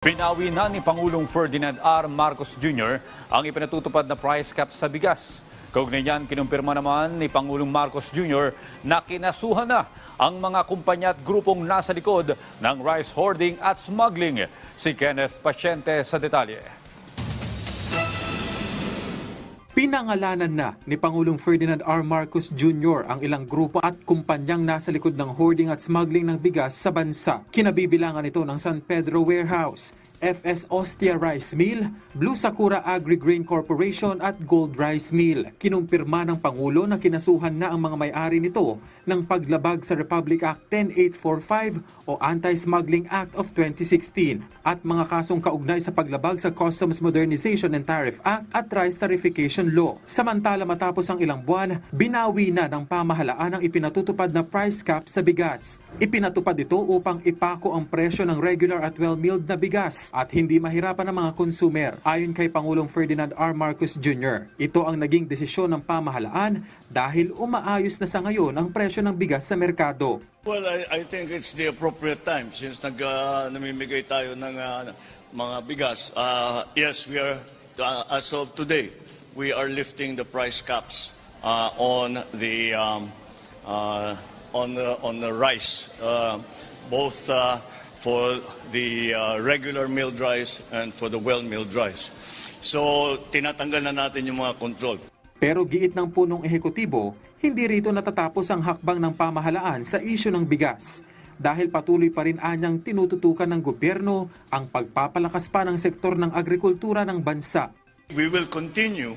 Pinawi na ni Pangulong Ferdinand R. Marcos Jr. ang ipinatutupad na price cap sa bigas. Kaugnay niyan, kinumpirma naman ni Pangulong Marcos Jr. na kinasuhan na ang mga kumpanya at grupong nasa likod ng rice hoarding at smuggling. Si Kenneth Pasyente sa detalye. Pinangalanan na ni Pangulong Ferdinand R. Marcos Jr. ang ilang grupo at kumpanyang nasa likod ng hoarding at smuggling ng bigas sa bansa. Kinabibilangan ito ng San Pedro Warehouse, FS Ostia Rice Mill, Blue Sakura Agri-Grain Corporation at Gold Rice Mill. Kinumpirma ng Pangulo na kinasuhan na ang mga may-ari nito ng paglabag sa Republic Act 10845 o Anti-Smuggling Act of 2016 at mga kasong kaugnay sa paglabag sa Customs Modernization and Tariff Act at Rice Tarification Law. Samantala matapos ang ilang buwan, binawi na ng pamahalaan ang ipinatutupad na price cap sa bigas. Ipinatupad ito upang ipako ang presyo ng regular at well-milled na bigas at hindi mahirapan ng mga consumer. Ayon kay Pangulong Ferdinand R. Marcos Jr., ito ang naging desisyon ng pamahalaan dahil umaayos na sa ngayon ang presyo ng bigas sa merkado. Well, I, I think it's the appropriate time since nag, uh, namimigay tayo ng uh, mga bigas. Uh, yes, we are, uh, as of today, we are lifting the price caps uh, on the um, uh, on the on the rice, uh, both uh, for the uh, regular milled rice and for the well milled rice. So tinatanggal na natin yung mga control. Pero giit ng punong ehekutibo, hindi rito natatapos ang hakbang ng pamahalaan sa isyu ng bigas. Dahil patuloy pa rin anyang tinututukan ng gobyerno ang pagpapalakas pa ng sektor ng agrikultura ng bansa. We will continue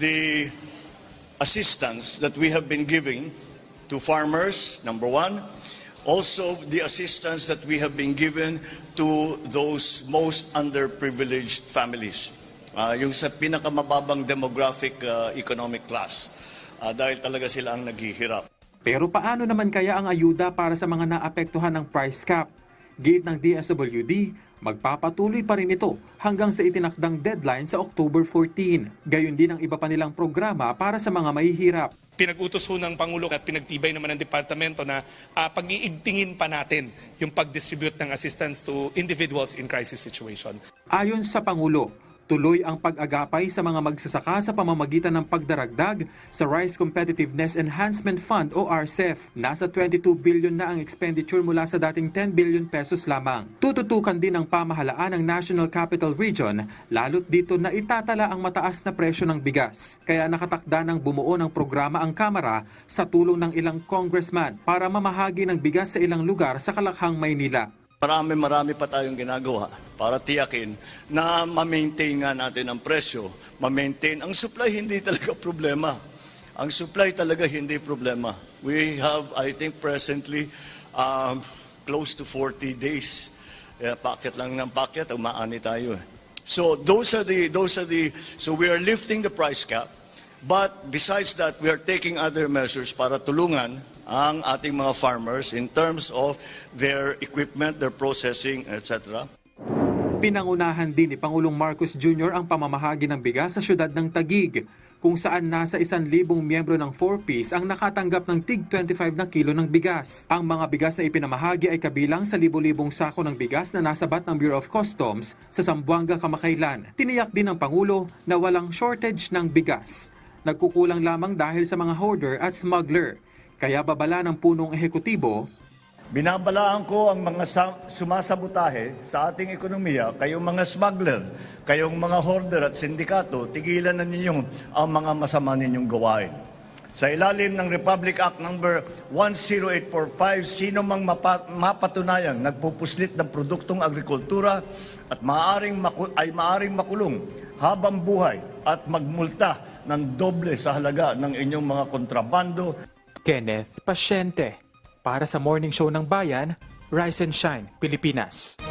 the assistance that we have been giving to farmers, number one. Also, the assistance that we have been given to those most underprivileged families. Ah, yung sa pinakamababang demographic ah, economic class. Ah, dahil talaga sila ang naghihirap. Pero paano naman kaya ang ayuda para sa mga naapektuhan ng price cap? Giit ng DSWD, magpapatuloy pa rin ito hanggang sa itinakdang deadline sa October 14. Gayon din ang iba pa nilang programa para sa mga mahihirap. Pinag-utos ho ng Pangulo at pinagtibay naman ng Departamento na ah, pag-iigtingin pa natin yung pag-distribute ng assistance to individuals in crisis situation. Ayon sa Pangulo, tuloy ang pag-agapay sa mga magsasaka sa pamamagitan ng pagdaragdag sa Rice Competitiveness Enhancement Fund o RCEF. Nasa 22 billion na ang expenditure mula sa dating 10 billion pesos lamang. Tututukan din ng pamahalaan ng National Capital Region, lalo't dito na itatala ang mataas na presyo ng bigas. Kaya nakatakda ng bumuo ng programa ang Kamara sa tulong ng ilang congressman para mamahagi ng bigas sa ilang lugar sa Kalakhang, Maynila. Marami marami pa tayong ginagawa para tiyakin na ma-maintain nga natin ang presyo. Ma-maintain. Ang supply hindi talaga problema. Ang supply talaga hindi problema. We have, I think presently, um, close to 40 days. Eh, packet lang ng packet, umaani tayo. eh. So those are the, those are the, so we are lifting the price cap. But besides that, we are taking other measures para tulungan ang ating mga farmers in terms of their equipment, their processing, etc. Pinangunahan din ni Pangulong Marcos Jr. ang pamamahagi ng bigas sa syudad ng Tagig, kung saan nasa isan libong miyembro ng 4Ps ang nakatanggap ng tig 25 na kilo ng bigas. Ang mga bigas na ipinamahagi ay kabilang sa libo-libong sako ng bigas na nasabat ng Bureau of Customs sa Zamboanga, Kamakailan. Tiniyak din ng Pangulo na walang shortage ng bigas. Nagkukulang lamang dahil sa mga hoarder at smuggler. Kaya babala ng punong ehekutibo, Binabalaan ko ang mga sa- sumasabutahe sa ating ekonomiya, kayong mga smuggler, kayong mga hoarder at sindikato, tigilan na ninyo ang mga masama ninyong gawain. Sa ilalim ng Republic Act number 10845, sino mang mapa- mapatunayang nagpupuslit ng produktong agrikultura at maaring maku- ay maaring makulong habang buhay at magmulta ng doble sa halaga ng inyong mga kontrabando Kenneth Pasyente. Para sa Morning Show ng Bayan, Rise and Shine, Pilipinas.